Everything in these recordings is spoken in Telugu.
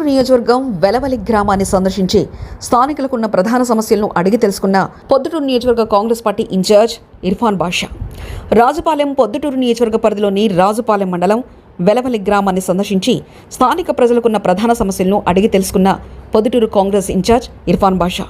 Proddatur నియోజకవర్గం వెలవలి గ్రామాన్ని సందర్శించి స్థానికులకున్న ప్రధాన సమస్యలను అడిగి తెలుసుకున్న పొద్దుటూరు నియోజకవర్గ Congress party incharge Irfan Basha. Rajupalem Proddatur నియోజకవర్గ పరిధిలోని రాజుపాలెం మండలం వెలవలి గ్రామాన్ని సందర్శించి స్థానిక ప్రజలకున్న ప్రధాన సమస్యలను అడిగి తెలుసుకున్న పొద్దుటూరు కాంగ్రెస్ ఇన్ఛార్జ్ ఇర్ఫాన్ బాషా.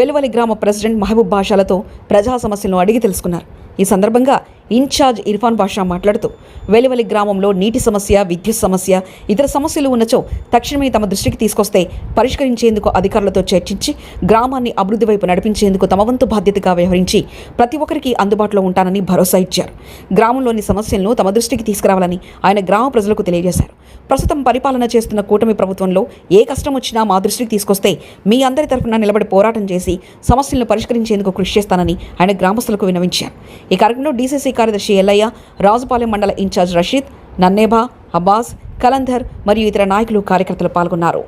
వెలువలి గ్రామ ప్రెసిడెంట్ మహబూబ్ బాషాలతో ప్రజా సమస్యలను అడిగి తెలుసుకున్నారు. ఈ సందర్భంగా ఇన్ఛార్జ్ ఇర్ఫాన్ బాషా మాట్లాడుతూ వెలువలి గ్రామంలో నీటి సమస్య విద్యుత్ సమస్య ఇతర సమస్యలు ఉన్నచో తక్షణమే తమ దృష్టికి తీసుకొస్తే పరిష్కరించేందుకు అధికారులతో చర్చించి గ్రామాన్ని అభివృద్ధి వైపు నడిపించేందుకు తమ వంతు బాధ్యతగా వ్యవహరించి ప్రతి ఒక్కరికి అందుబాటులో ఉంటానని భరోసా ఇచ్చారు. గ్రామంలోని సమస్యలను తమ దృష్టికి తీసుకురావాలని ఆయన గ్రామ ప్రజలకు తెలియజేశారు. ప్రస్తుతం పరిపాలన చేస్తున్న కూటమి ప్రభుత్వంలో ఏ కష్టం వచ్చినా మా దృష్టికి తీసుకొస్తే మీ అందరి తరఫున నిలబడి పోరాటం చేసి సమస్యలను పరిష్కరించేందుకు కృషి చేస్తానని ఆయన గ్రామస్తులకు విన్నవించారు. ఈ కార్యక్రమంలో డీసీసీ కార్యదర్శి ఎల్లయ్య రాజుపాలెం మండల ఇన్ఛార్జ్ రషీద్ నన్నేబా అబ్బాస్ కలంధర్ మరియు ఇతర నాయకులు కార్యకర్తలు పాల్గొన్నారు.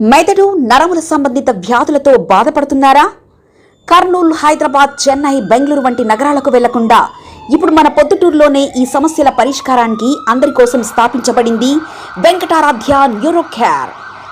మెదడు నరముల సంబంధిత వ్యాధులతో బాధపడుతున్నారా? కర్నూలు హైదరాబాద్ చెన్నై బెంగళూరు వంటి నగరాలకు వెళ్ళకుండా ఇప్పుడు మన పొద్దుటూరులోనే ఈ సమస్యల పరిష్కారానికి అందరి కోసం స్థాపించబడింది వెంకటారాధ్య న్యూరో